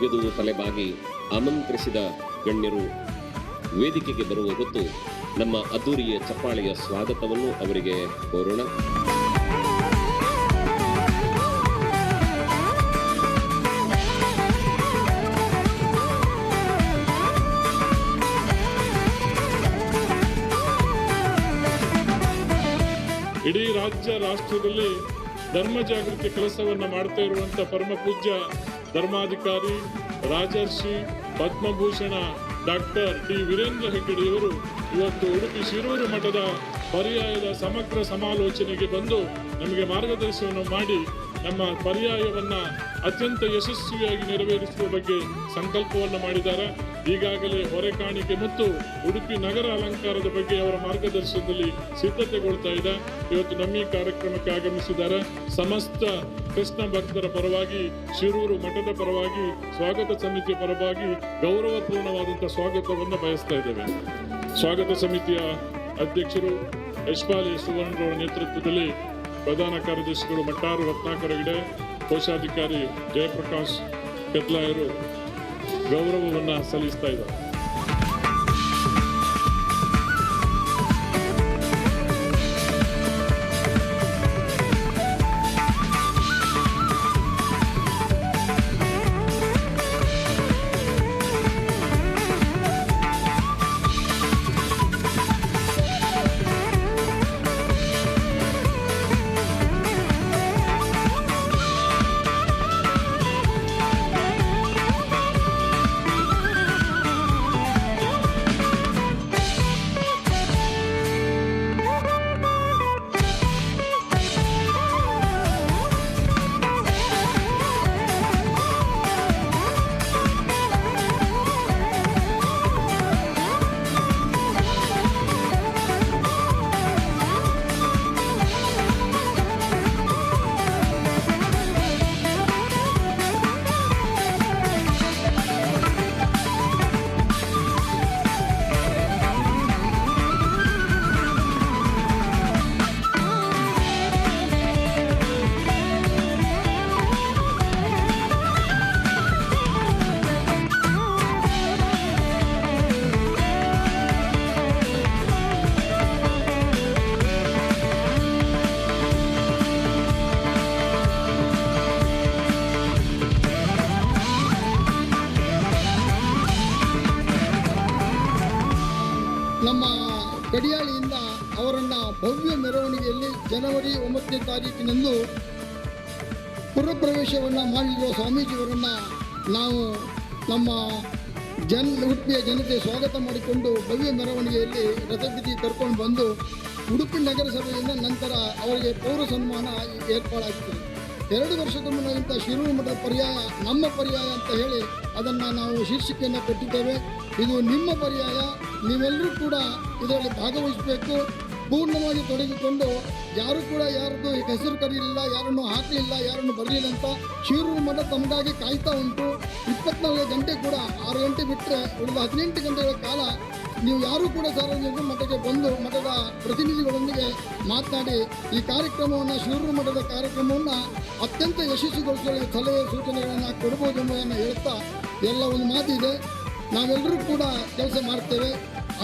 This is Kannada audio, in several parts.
ಮುಗಿದು ತಲೆಬಾಗಿ ಆಮಂತ್ರಿಸಿದ ಗಣ್ಯರು ವೇದಿಕೆಗೆ ಬರುವ ಹೊತ್ತು ನಮ್ಮ ಅದ್ದೂರಿಯ ಚಪ್ಪಾಳೆಯ ಸ್ವಾಗತವನ್ನು ಅವರಿಗೆ ಕೋರೋಣ. ಇಡೀ ರಾಜ್ಯ ರಾಷ್ಟ್ರದಲ್ಲಿ ಧರ್ಮ ಜಾಗೃತಿ ಕೆಲಸವನ್ನು ಮಾಡ್ತಾ ಇರುವಂತ ಪರಮ ಪೂಜ್ಯ ಧರ್ಮಾಧಿಕಾರಿ ರಾಜರ್ಷಿ ಪದ್ಮಭೂಷಣ ಡಾಕ್ಟರ್ ಟಿ ವೀರೇಂದ್ರ ಹೆಗ್ಗಡೆಯವರು ಇವತ್ತು ಉಡುಪಿ ಶಿರೂರು ಮಠದ ಪರ್ಯಾಯದ ಸಮಗ್ರ ಸಮಾಲೋಚನೆಗೆ ಬಂದು ನಮಗೆ ಮಾರ್ಗದರ್ಶನವನ್ನು ಮಾಡಿ ನಮ್ಮ ಪರ್ಯಾಯವನ್ನು ಅತ್ಯಂತ ಯಶಸ್ವಿಯಾಗಿ ನೆರವೇರಿಸುವ ಬಗ್ಗೆ ಸಂಕಲ್ಪವನ್ನು ಮಾಡಿದ್ದಾರೆ. ಈಗಾಗಲೇ ಹೊರೆ ಕಾಣಿಕೆ ಮತ್ತು ಉಡುಪಿ ನಗರ ಅಲಂಕಾರದ ಬಗ್ಗೆ ಅವರ ಮಾರ್ಗದರ್ಶನದಲ್ಲಿ ಸಿದ್ಧತೆಗೊಳ್ತಾ ಇದೆ. ಇವತ್ತು ನಮ್ಮ ಈ ಕಾರ್ಯಕ್ರಮಕ್ಕೆ ಆಗಮಿಸಿದ್ದಾರೆ ಸಮಸ್ತ ಕೃಷ್ಣ ಭಕ್ತರ ಪರವಾಗಿ, ಶಿರೂರು ಮಠದ ಪರವಾಗಿ, ಸ್ವಾಗತ ಸಮಿತಿಯ ಪರವಾಗಿ ಗೌರವಪೂರ್ಣವಾದಂಥ ಸ್ವಾಗತವನ್ನು ಬಯಸ್ತಾ ಇದ್ದೇವೆ. ಸ್ವಾಗತ ಸಮಿತಿಯ ಅಧ್ಯಕ್ಷರು ಯಶ್ಪಾಲಿ ಸುವರ್ಣರವರ ನೇತೃತ್ವದಲ್ಲಿ ಪ್ರಧಾನ ಕಾರ್ಯದರ್ಶಿಗಳು ಮಟ್ಟಾರು ರತ್ನಾಕರ ಗಿಡೆ ಕೋಶಾಧಿಕಾರಿ ಜಯಪ್ರಕಾಶ್ ಕೆದ್ಲಾಯರು ಗೌರವವನ್ನು ಸಲ್ಲಿಸ್ತಾ ಇದ್ದಾರೆ ಗಡಿಯಾಳಿಯಿಂದ ಅವರನ್ನು ಭವ್ಯ ಮೆರವಣಿಗೆಯಲ್ಲಿ ಜನವರಿ ಒಂಬತ್ತನೇ ತಾರೀಕಿನಂದು ಪುರಪ್ರವೇಶವನ್ನು ಮಾಡಿರುವ ಸ್ವಾಮೀಜಿಯವರನ್ನು ನಾವು ನಮ್ಮ ಜನ್ ಉಡುಪಿಯ ಜನತೆ ಸ್ವಾಗತ ಮಾಡಿಕೊಂಡು ಭವ್ಯ ಮೆರವಣಿಗೆಯಲ್ಲಿ ರಥಗತಿ ಕರ್ಕೊಂಡು ಬಂದು ಉಡುಪಿ ನಗರಸಭೆಯಿಂದ ನಂತರ ಅವರಿಗೆ ಪೌರ ಸನ್ಮಾನ ಏರ್ಪಾಡಾಗ್ತದೆ. ಎರಡು ವರ್ಷದ ಮುನ್ನಗಿಂತ ಶಿರೂರು ಮಠದ ಪರ್ಯಾಯ, ನಮ್ಮ ಪರ್ಯಾಯ ಅಂತ ಹೇಳಿ ಅದನ್ನು ನಾವು ಶೀರ್ಷಿಕೆಯನ್ನು ಕೊಟ್ಟಿದ್ದೇವೆ. ಇದು ನಿಮ್ಮ ಪರ್ಯಾಯ ನೀವೆಲ್ಲರೂ ಕೂಡ ಇದರಲ್ಲಿ ಭಾಗವಹಿಸಬೇಕು. ಪೂರ್ಣವಾಗಿ ತೊಡಗಿಕೊಂಡು ಯಾರು ಕೂಡ ಯಾರದ್ದು ಹೆಸರು ಕರೀಲಿಲ್ಲ, ಯಾರನ್ನು ಹಾಕಲಿಲ್ಲ, ಯಾರನ್ನು ಬರಲಿಲ್ಲ ಅಂತ ಶಿರೂರು ಮಠ ತಮಗಾಗಿ ಕಾಯ್ತಾ ಉಂಟು. ಇಪ್ಪತ್ನಾಲ್ಕು ಗಂಟೆ ಕೂಡ ಆರು ಗಂಟೆ ಬಿಟ್ಟರೆ ಉಳಿದ ಹದಿನೆಂಟು ಗಂಟೆಗಳ ಕಾಲ ನೀವು ಯಾರೂ ಕೂಡ ಸಾರ್ವಜನಿಕರು ಮಠಕ್ಕೆ ಬಂದು ಮಠದ ಪ್ರತಿನಿಧಿಗಳೊಂದಿಗೆ ಮಾತನಾಡಿ ಈ ಕಾರ್ಯಕ್ರಮವನ್ನು ಶಿರೂರು ಮಠದ ಕಾರ್ಯಕ್ರಮವನ್ನು ಅತ್ಯಂತ ಯಶಸ್ವಿಗೊಳಿಸಲು ಸಲಹೆ ಸೂಚನೆಗಳನ್ನು ಕೊಡ್ಬೋದು ಎಂಬುದನ್ನು ಹೇಳ್ತಾ ಎಲ್ಲ ಒಂದು ಮಾತಿದೆ. ನಾವೆಲ್ಲರೂ ಕೂಡ ಕೆಲಸ ಮಾಡ್ತೇವೆ.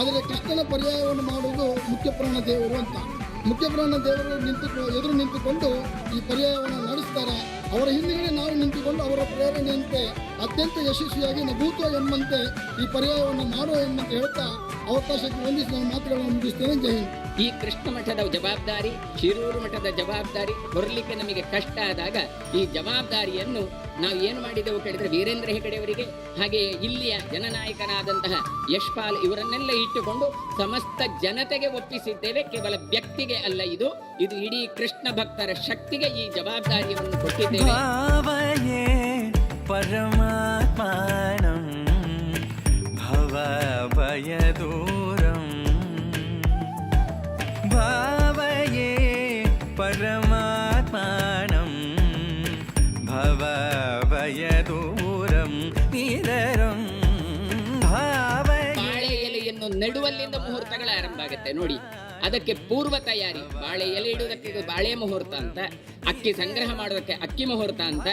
ಆದರೆ ಕೃಷ್ಣನ ಪರ್ಯಾಯವನ್ನು ಮಾಡುವುದು ಮುಖ್ಯ ಪ್ರಾಣ ದೇವರು ಅಂತ. ಮುಖ್ಯ ಪ್ರಾಣ ದೇವರು ನಿಂತು ಎದುರು ನಿಂತುಕೊಂಡು ಈ ಪರ್ಯಾಯವನ್ನು ನಡೆಸ್ತಾರೆ. ಅವರ ಹಿಂದಿನ ನಾವು ನಿಂತುಕೊಂಡು ಅವರ ಪ್ರೇರಣೆಯಂತೆ, ಅತ್ಯಂತ ಯಶಸ್ವಿಯಾಗಿ ನಭೂತ ಎಂಬಂತೆ ಈ ಪರ್ಯಾಯವನ್ನು ಮಾಡುವ ಎಂಬಂತೆ ಹೇಳ್ತಾ ಅವಕಾಶಕ್ಕೆ ಹೊಂದಿಸಿ ನಾನು ಮಾತುಗಳನ್ನು ಮುಗಿಸ್ತೇನೆ. ಜೈ ಹಿಂದ್. ಈ ಕೃಷ್ಣ ಮಠದ ಜವಾಬ್ದಾರಿ, ಶಿರೂರು ಮಠದ ಜವಾಬ್ದಾರಿ ಬರಲಿಕ್ಕೆ ನಮಗೆ ಕಷ್ಟ ಆದಾಗ ಈ ಜವಾಬ್ದಾರಿಯನ್ನು ನಾವು ಏನು ಮಾಡಿದ್ದೆವು ಕೇಳಿದರೆ ವೀರೇಂದ್ರ ಹೆಗಡೆಯವರಿಗೆ ಹಾಗೆ ಇಲ್ಲಿಯ ಜನನಾಯಕನಾದಂತಹ ಯಶ್ಪಾಲ್ ಇವರನ್ನೆಲ್ಲ ಇಟ್ಟುಕೊಂಡು ಸಮಸ್ತ ಜನತೆಗೆ ಒಪ್ಪಿಸಿದ್ದೇವೆ. ಕೇವಲ ವ್ಯಕ್ತಿಗೆ ಅಲ್ಲ ಇದು ಇದು ಇಡೀ ಕೃಷ್ಣ ಭಕ್ತರ ಶಕ್ತಿಗೆ ಈ ಜವಾಬ್ದಾರಿಯನ್ನು ಕೊಟ್ಟಿದ್ದೇವೆ. ಪರಮಾತ್ಮ ಭವ ಭಯದೋ ಅದು ನಡುವಲ್ಲಿಂದ ಮುಹೂರ್ತಗಳ ಆರಂಭ ಆಗುತ್ತೆ, ನೋಡಿ. ಅದಕ್ಕೆ ಪೂರ್ವ ತಯಾರಿ, ಬಾಳೆ ಎಲೆ ಇಡುವುದಕ್ಕೆ ಬಾಳೆ ಮುಹೂರ್ತ ಅಂತ, ಅಕ್ಕಿ ಸಂಗ್ರಹ ಮಾಡೋದಕ್ಕೆ ಅಕ್ಕಿ ಮುಹೂರ್ತ ಅಂತ,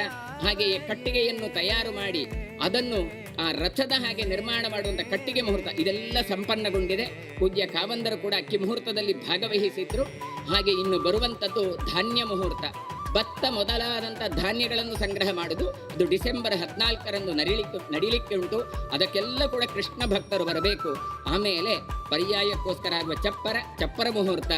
ಹಾಗೆಯೇ ಕಟ್ಟಿಗೆಯನ್ನು ತಯಾರು ಮಾಡಿ ಅದನ್ನು ಆ ರಥದ ಹಾಗೆ ನಿರ್ಮಾಣ ಮಾಡುವಂಥ ಕಟ್ಟಿಗೆ ಮುಹೂರ್ತ, ಇದೆಲ್ಲ ಸಂಪನ್ನಗೊಂಡಿದೆ. ಪೂಜ್ಯ ಕಾವಂದರು ಕೂಡ ಅಕ್ಕಿ ಮುಹೂರ್ತದಲ್ಲಿ ಭಾಗವಹಿಸಿದ್ರು. ಹಾಗೆ ಇನ್ನು ಬರುವಂತದ್ದು ಧಾನ್ಯ ಮುಹೂರ್ತ. ಭತ್ತ ಮೊದಲಾದಂಥ ಧಾನ್ಯಗಳನ್ನು ಸಂಗ್ರಹ ಮಾಡುದು. ಇದು ಡಿಸೆಂಬರ್ ಹದಿನಾಲ್ಕರಂದು ನಡಿಲಿಕ್ಕೆ ನಡಿಲಿಕ್ಕೆ ಉಂಟು. ಅದಕ್ಕೆಲ್ಲ ಕೂಡ ಕೃಷ್ಣ ಭಕ್ತರು ಬರಬೇಕು. ಆಮೇಲೆ ಪರ್ಯಾಯಕ್ಕೋಸ್ಕರ ಆಗುವ ಚಪ್ಪರ ಚಪ್ಪರ ಮುಹೂರ್ತ.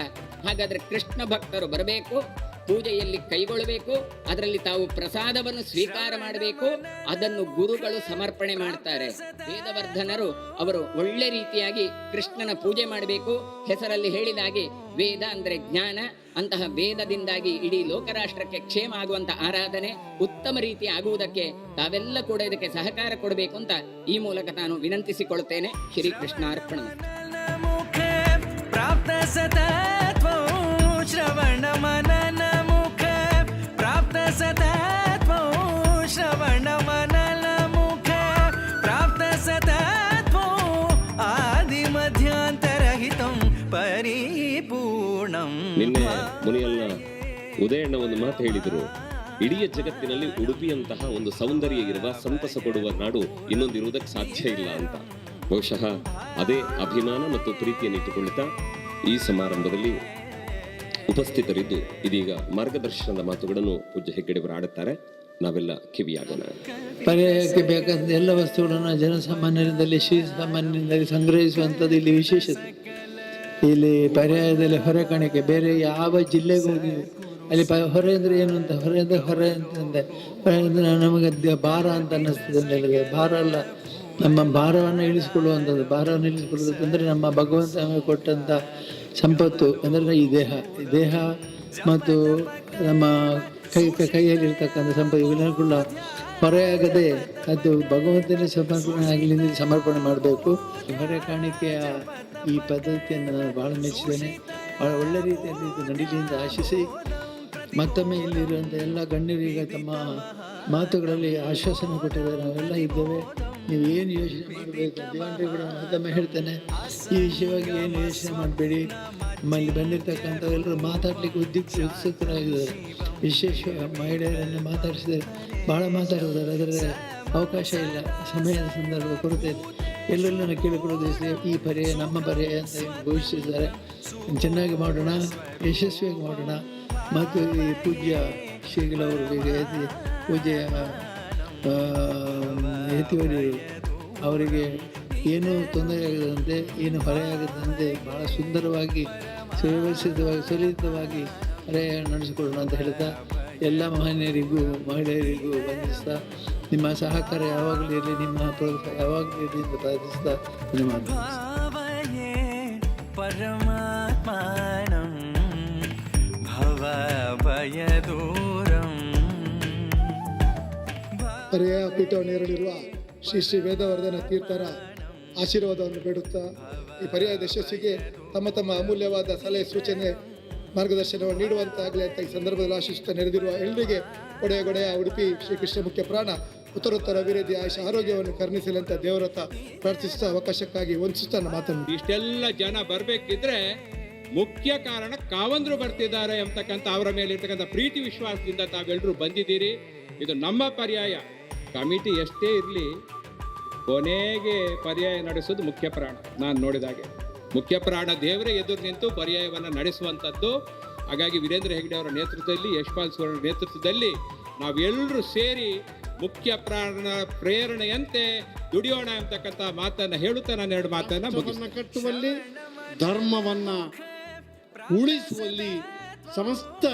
ಹಾಗಾದ್ರೆ ಕೃಷ್ಣ ಭಕ್ತರು ಬರಬೇಕು. ಪೂಜೆಯಲ್ಲಿ ಕೈಗೊಳ್ಳಬೇಕು, ಅದರಲ್ಲಿ ತಾವು ಪ್ರಸಾದವನ್ನು ಸ್ವೀಕಾರ ಮಾಡಬೇಕು, ಅದನ್ನು ಗುರುಗಳು ಸಮರ್ಪಣೆ ಮಾಡ್ತಾರೆ. ವೇದವರ್ಧನರು ಅವರು ಒಳ್ಳೆ ರೀತಿಯಾಗಿ ಕೃಷ್ಣನ ಪೂಜೆ ಮಾಡಬೇಕು. ಹೆಸರಲ್ಲಿ ಹೇಳಿದ ಹಾಗೆ ವೇದ ಅಂದರೆ ಜ್ಞಾನ, ಅಂತಹ ವೇದದಿಂದಾಗಿ ಇಡೀ ಲೋಕರಾಷ್ಟ್ರಕ್ಕೆ ಕ್ಷೇಮ ಆಗುವಂತಹ ಆರಾಧನೆ ಉತ್ತಮ ರೀತಿ ಆಗುವುದಕ್ಕೆ ತಾವೆಲ್ಲ ಕೂಡ ಇದಕ್ಕೆ ಸಹಕಾರ ಕೊಡಬೇಕು ಅಂತ ಈ ಮೂಲಕ ನಾನು ವಿನಂತಿಸಿಕೊಳ್ಳುತ್ತೇನೆ. ಶ್ರೀಕೃಷ್ಣ ಅರ್ಪಣ ಉದಯಣ್ಣ ಒಂದು ಮಾತು ಹೇಳಿದರು, ಇಡೀ ಜಗತ್ತಿನಲ್ಲಿ ಉಡುಪಿಯಂತಹ ಒಂದು ಸೌಂದರ್ಯ ಇರುವ ಸಂತಸ ಕೊಡುವ ನಾಡು ಇನ್ನೊಂದಿರುವುದಕ್ಕೆ ಸಾಧ್ಯ ಇಲ್ಲ ಅಂತ. ಬಹುಶಃ ಅದೇ ಅಭಿಮಾನ ಮತ್ತು ಪ್ರೀತಿಯನ್ನು ಇಟ್ಟುಕೊಳ್ಳುತ್ತಾ ಈ ಸಮಾರಂಭದಲ್ಲಿ ಉಪಸ್ಥಿತರಿದ್ದು ಇದೀಗ ಮಾರ್ಗದರ್ಶನದ ಮಾತುಗಳನ್ನು ಪೂಜ್ಯ ಹೆಗ್ಗಡೆಯವರು ಆಡುತ್ತಾರೆ ನಾವೆಲ್ಲ ಕಿವಿಯಾಗೋಣ. ಪರ್ಯಾಯಕ್ಕೆ ಬೇಕಾದ ಎಲ್ಲ ವಸ್ತುಗಳನ್ನು ಜನಸಾಮಾನ್ಯರಿಂದಲೇ, ಶ್ರೀಸಾಮಾನ್ಯರಿಂದಲೇ ಸಂಗ್ರಹಿಸುವಂಥದ್ದು ಇಲ್ಲಿ ವಿಶೇಷತೆ. ಇಲ್ಲಿ ಪರ್ಯಾಯದಲ್ಲಿ ಹೊರೆ ಕಾಣಿಕೆ ಬೇರೆ ಯಾವ ಜಿಲ್ಲೆಗೂ ಅಲ್ಲಿ ಪ, ಹೊರೆ ಅಂದರೆ ಏನು ಅಂತ? ಹೊರೆ ಅಂದರೆ ಹೊರೆ ಅಂತಂದೆ ಹೊರೆ ಅಂದರೆ ನಮಗೆ ಭಾರ ಅಂತ ಅನ್ನಿಸ್ತದೆ ಹೇಳಿದ್ರೆ ಭಾರ ಅಲ್ಲ, ನಮ್ಮ ಭಾರವನ್ನು ಇಳಿಸಿಕೊಳ್ಳುವಂಥದ್ದು. ಭಾರವನ್ನು ಇಳಿಸಿಕೊಳ್ಳುವುದು ಅಂದರೆ ನಮ್ಮ ಭಗವಂತ ನಮಗೆ ಕೊಟ್ಟಂಥ ಸಂಪತ್ತು ಅಂದರೆ ಈ ದೇಹ. ಈ ದೇಹ ಮತ್ತು ನಮ್ಮ ಕೈ ಕೈಯಲ್ಲಿರ್ತಕ್ಕಂಥ ಸಂಪತ್ತು ಇವೆಲ್ಲವೂ ಕೂಡ ಹೊರೆಯಾಗದೆ ಅದು ಭಗವಂತನೇ ಸಮರ್ಪಣೆ ಆಗಲಿ ಸಮರ್ಪಣೆ ಮಾಡಬೇಕು. ಹೊರೆ ಕಾಣಿಕೆಯ ಈ ಪದ್ಧತಿಯನ್ನು ನಾನು ಭಾಳ ಮೆಚ್ಚಿದ್ದೇನೆ. ಭಾಳ ಒಳ್ಳೆ ರೀತಿಯಲ್ಲಿ ನಡೀಲಿ ಅಂತ ಆಶಿಸಿ ಮತ್ತೊಮ್ಮೆ ಇಲ್ಲಿರುವಂಥ ಎಲ್ಲ ಗಣ್ಯರಿಗೆ ತಮ್ಮ ಮಾತುಗಳಲ್ಲಿ ಆಶ್ವಾಸನೆ ಕೊಟ್ಟಿದ್ದಾರೆ. ನಾವೆಲ್ಲ ಇದ್ದೇವೆ. ನೀವು ಏನು ಯೋಚನೆ ಮಾಡಬೇಕು? ದೇವರಿಗೆ ಕೂಡ ಮತ್ತೊಮ್ಮೆ ಹೇಳ್ತೇನೆ. ಈ ವಿಷಯವಾಗಿ ಏನು ಯೋಚನೆ ಮಾಡಬೇಡಿ. ನಮ್ಮಲ್ಲಿ ಬಂದಿರತಕ್ಕಂಥ ಎಲ್ಲರೂ ಮಾತಾಡಲಿಕ್ಕೆ ಉದ್ಯುಕ್ತ ಉತ್ಸುಕರಾಗಿದ್ದಾರೆ. ವಿಶೇಷ ಮಹಿಳೆಯರನ್ನು ಮಾತಾಡಿಸಿದರೆ ಭಾಳ ಮಾತಾಡಿದ್ದಾರೆ. ಅದರಲ್ಲಿ ಅವಕಾಶ ಇಲ್ಲ. ಸಮಯದ ಸಂದರ್ಭ ಕೊರತೆ ಇದೆ. ಎಲ್ಲೆಲ್ಲೂ ನಾನು ಕೇಳಿಕೊಳ್ಳೋದು ಈ ಪರ್ಯಾಯ, ನಮ್ಮ ಪರ್ಯಾಯ ಅಂತ ಘೋಷಿಸಿದ್ದಾರೆ. ಚೆನ್ನಾಗಿ ಮಾಡೋಣ, ಯಶಸ್ವಿಯಾಗಿ ಮಾಡೋಣ. ಮತ್ತು ಈ ಪೂಜ್ಯ ಶ್ರೀಗಳವರಿಗೆ ಪೂಜೆಯ ಯತಿವರಿಯರು ಅವರಿಗೆ ಏನೂ ತೊಂದರೆಯಾಗದಂತೆ ಏನು ಹೊರೆಯಾಗದಂತೆ ಬಹಳ ಸುಂದರವಾಗಿ, ಸುವ್ಯವಸ್ಥಿತವಾಗಿ ಸುಲಿತವಾಗಿ ಹೊರೆಯ ನಡೆಸಿಕೊಡೋಣ ಅಂತ ಹೇಳ್ತಾ, ಎಲ್ಲ ಮಹನೀಯರಿಗೂ, ಮಹಿಳೆಯರಿಗೂ ವಂದಿಸ್ತಾ, ನಿಮ್ಮ ಸಹಕಾರ ಯಾವಾಗಲೂ ಇರಲಿ, ನಿಮ್ಮ ಪ್ರೋತ್ಸಾಹ ಯಾವಾಗಲೂ ಇರಲಿ ಅಂತ ಪ್ರಾರ್ಥಿಸ್ತಾ ಧನ್ಯವಾದ ಪರ್ಯಾಯ ಪೀಠವನ್ನು ಏರಲಿರುವ ಶ್ರೀ ಶ್ರೀ ವೇದವರ್ಧನ ತೀರ್ಥರ ಆಶೀರ್ವಾದವನ್ನು ಬೇಡುತ್ತಾ ಈ ಪರ್ಯಾಯ ಯಶಸ್ಸಿಗೆ ತಮ್ಮ ತಮ್ಮ ಅಮೂಲ್ಯವಾದ ಸಲಹೆ ಸೂಚನೆ ಮಾರ್ಗದರ್ಶನವನ್ನು ನೀಡುವಂತಾಗಲಿ ಅಂತ ಈ ಸಂದರ್ಭದಲ್ಲಿ ಆಶಿಸುತ್ತಾ ನೆರೆದಿರುವ ಎಲ್ಲರಿಗೆ ಒಡೆಯ ಗೊಡೆಯ ಉಡುಪಿ ಶ್ರೀಕೃಷ್ಣ ಮುಖ್ಯ ಪ್ರಾಣ ಉತ್ತರೋತ್ತರ ಅಭಿವೃದ್ಧಿ ಆಯುಷ ಆರೋಗ್ಯವನ್ನು ಕರುಣಿಸಲಿ ಅಂತ ದೇವರತ್ತ ಪ್ರಾರ್ಥಿಸುತ್ತಾ ಅವಕಾಶಕ್ಕಾಗಿ ವಂಚಿಸುತ್ತಾ ನನ್ನ ಮಾತನ್ನು. ಇಷ್ಟೆಲ್ಲ ಜನ ಬರ್ಬೇಕಿದ್ರೆ ಮುಖ್ಯ ಕಾರಣ ಕಾವಂದ್ರು ಬರ್ತಿದ್ದಾರೆ ಎಂಬತಕ್ಕಂಥ ಅವರ ಮೇಲೆ ಇರ್ತಕ್ಕಂಥ ಪ್ರೀತಿ ವಿಶ್ವಾಸದಿಂದ ತಾವೆಲ್ಲರೂ ಬಂದಿದ್ದೀರಿ. ಇದು ನಮ್ಮ ಪರ್ಯಾಯ. ಕಮಿಟಿ ಎಷ್ಟೇ ಇರಲಿ ಕೊನೆಗೆ ಪರ್ಯಾಯ ನಡೆಸೋದು ಮುಖ್ಯ ಪ್ರಾಣ. ನಾನು ನೋಡಿದಾಗೆ ಮುಖ್ಯ ಪ್ರಾಣ ದೇವರೇ ಎದುರು ನಿಂತು ಪರ್ಯಾಯವನ್ನು ನಡೆಸುವಂಥದ್ದು. ಹಾಗಾಗಿ ವೀರೇಂದ್ರ ಹೆಗ್ಡೆ ಅವರ ನೇತೃತ್ವದಲ್ಲಿ ಯಶ್ಪಾಲ್ ಸುವರ್ಣ ನೇತೃತ್ವದಲ್ಲಿ ನಾವೆಲ್ಲರೂ ಸೇರಿ ಮುಖ್ಯ ಪ್ರಾಣ ಪ್ರೇರಣೆಯಂತೆ ದುಡಿಯೋಣ ಅಂತಕ್ಕಂಥ ಮಾತನ್ನು ಹೇಳುತ್ತಾ ನಾನು ಎರಡು ಮಾತನ್ನು. ಕಟ್ಟುವಲ್ಲಿ ಧರ್ಮವನ್ನ ಉಳಿಸುವಲ್ಲಿ ಸಮಸ್ತ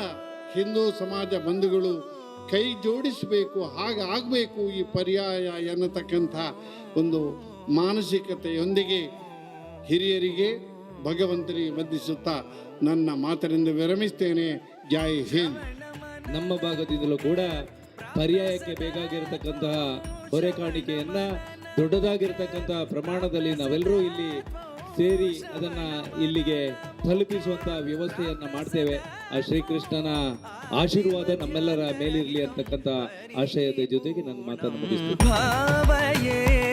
ಹಿಂದೂ ಸಮಾಜ ಬಂಧುಗಳು ಕೈ ಜೋಡಿಸಬೇಕು ಹಾಗಾಗಬೇಕು ಈ ಪರ್ಯಾಯ ಎನ್ನತಕ್ಕಂಥ ಒಂದು ಮಾನಸಿಕತೆಯೊಂದಿಗೆ ಹಿರಿಯರಿಗೆ ಭಗವಂತನಿಗೆ ವಂದಿಸುತ್ತಾ ನನ್ನ ಮಾತರಿಂದ ವಿರಮಿಸ್ತೇನೆ. ಜೈ ಹಿಂದ್. ನಮ್ಮ ಭಾಗದಿಂದಲೂ ಕೂಡ ಪರ್ಯಾಯಕ್ಕೆ ಬೇಕಾಗಿರತಕ್ಕಂತಹ ಹೊರೆ ಕಾಣಿಕೆಯನ್ನು ದೊಡ್ಡದಾಗಿರ್ತಕ್ಕಂತಹ ಪ್ರಮಾಣದಲ್ಲಿ ನಾವೆಲ್ಲರೂ ಇಲ್ಲಿ ಸೇರಿ ಅದನ್ನ ಇಲ್ಲಿಗೆ ತಲುಪಿಸುವಂತ ವ್ಯವಸ್ಥೆಯನ್ನ ಮಾಡ್ತೇವೆ. ಆ ಶ್ರೀಕೃಷ್ಣನ ಆಶೀರ್ವಾದ ನಮ್ಮೆಲ್ಲರ ಮೇಲಿರಲಿ ಅಂತಕ್ಕಂಥ ಆಶಯದ ಜೊತೆಗೆ ನನ್ನ ಮಾತನ್ನು ಮುಗಿಸ್ತೇನೆ.